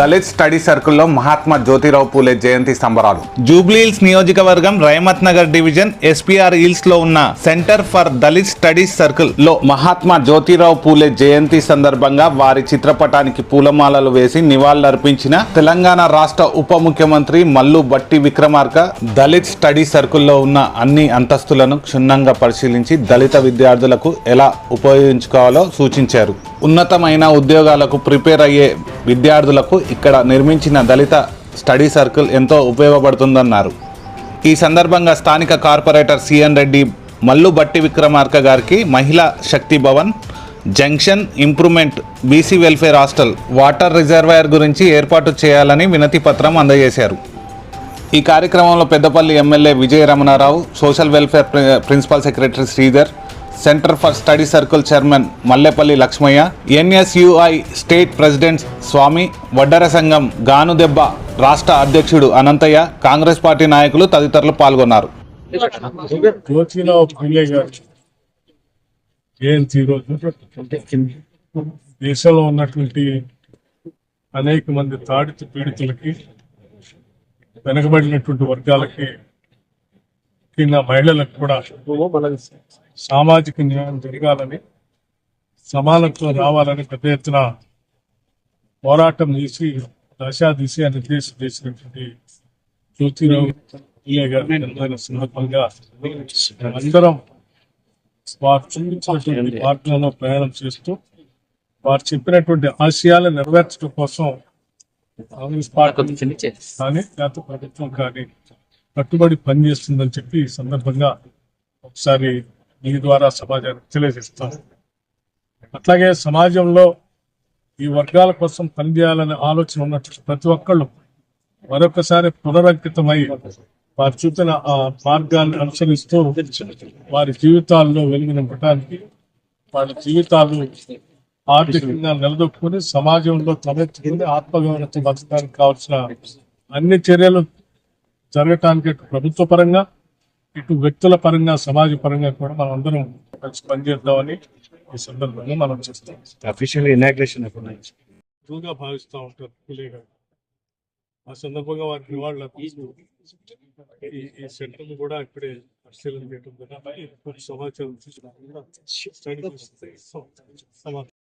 Dalit study సర్కిల్లో మహాత్మా జ్యోతిరావు పూలే జయంతి సంబరాలు. జూబ్లీహిల్స్ నియోజకవర్గం రైమత్ నగర్ డివిజన్ ఎస్పీఆర్ హిల్స్లో ఉన్న సెంటర్ ఫర్ దళిత్ స్టడీస్ సర్కిల్లో మహాత్మా జ్యోతిరావు పూలే జయంతి సందర్భంగా వారి చిత్రపటానికి పూలమాలలు వేసి నివాళులర్పించిన తెలంగాణ రాష్ట్ర ఉప ముఖ్యమంత్రి మల్లు బట్టి విక్రమార్క దళిత్ స్టడీ సర్కిల్లో ఉన్న అన్ని అంతస్తులను క్షుణ్ణంగా పరిశీలించి దళిత విద్యార్థులకు ఎలా ఉపయోగించుకోవాలో సూచించారు. ఉన్నతమైన ఉద్యోగాలకు ప్రిపేర్ అయ్యే విద్యార్థులకు ఇక్కడ నిర్మించిన దళిత స్టడీ సర్కిల్ ఎంతో ఉపయోగపడుతుందన్నారు. ఈ సందర్భంగా స్థానిక కార్పొరేటర్ సిఎన్ రెడ్డి మల్లు బట్టి విక్రమార్క గారికి Mahila Shakti Bhavan junction improvement BC welfare hostel water reservoir గురించి ఏర్పాటు చేయాలని వినతి పత్రం అందజేశారు. ఈ కార్యక్రమంలో Peddapalli MLA Vijaya Ramana Rao social welfare principal secretary Sridhar centre for study circle chairman Mallepalli Lakshmaiah NSUI state president Swamy Vaddera Sangham గానుదెబ్బ రాష్ట్ర అధ్యక్షుడు అనంతయ్య కాంగ్రెస్ పార్టీ నాయకులు తదితరులు పాల్గొన్నారు. దేశంలో ఉన్నటువంటి అనేక మంది తాడిత పీడితులకి వెనకబడినటువంటి వర్గాలకి ముఖ్యంగా మహిళలకు కూడా సామాజిక న్యాయం జరగాలని సమానత్వం రావాలని పెద్ద ఎత్తున పోరాటం చేసి దశా దిశ నిర్దేశం చేసినటువంటి జ్యోతిరావు పూలే గారి జన్మదిన సందర్భంగా అందరం వారు చూపించినటువంటి మార్గంలో ప్రయాణం చేస్తూ వారు చెప్పినటువంటి ఆశయాలను నెరవేర్చడం కోసం కాంగ్రెస్ పార్టీ కానీ లేకపోతే ప్రభుత్వం కానీ కట్టుబడి పనిచేస్తుందని చెప్పి ఈ సందర్భంగా ఒకసారి మీ ద్వారా సమాజానికి తెలియజేస్తాను అట్లాగే సమాజంలో ఈ వర్గాల కోసం పనిచేయాలనే ఆలోచన ఉన్నటువంటి ప్రతి ఒక్కళ్ళు మరొకసారి పునరంకితమై వారు చూపిన ఆ మార్గాన్ని అనుసరిస్తూ వారి జీవితాల్లో వెలుగు నింపడానికి వాళ్ళ జీవితాలు ఆర్థికంగా నిలదొక్కుని సమాజంలో తలెత్తుకుని ఆత్మగౌరవం బతకడానికి కావాల్సిన అన్ని చర్యలు జరగటానికి ప్రభుత్వ పరంగా ఇటు వ్యక్తుల పరంగా సమాజ పరంగా కూడా మనం అందరం కలిసి పనిచేద్దామని ఈ సందర్భంగా మనం చేస్తాం. అఫీషియల్ ఇనాగ్రేషన్ ఎప్పుడు ఎక్కువగా భావిస్తూ ఉంటారు ఆ సందర్భంగా వారికి నివాళులు అర్పిస్తూ ఈ సెంటర్ కూడా ఇప్పుడే పరిశీలన చేయడం సమాచారం సమాచారం.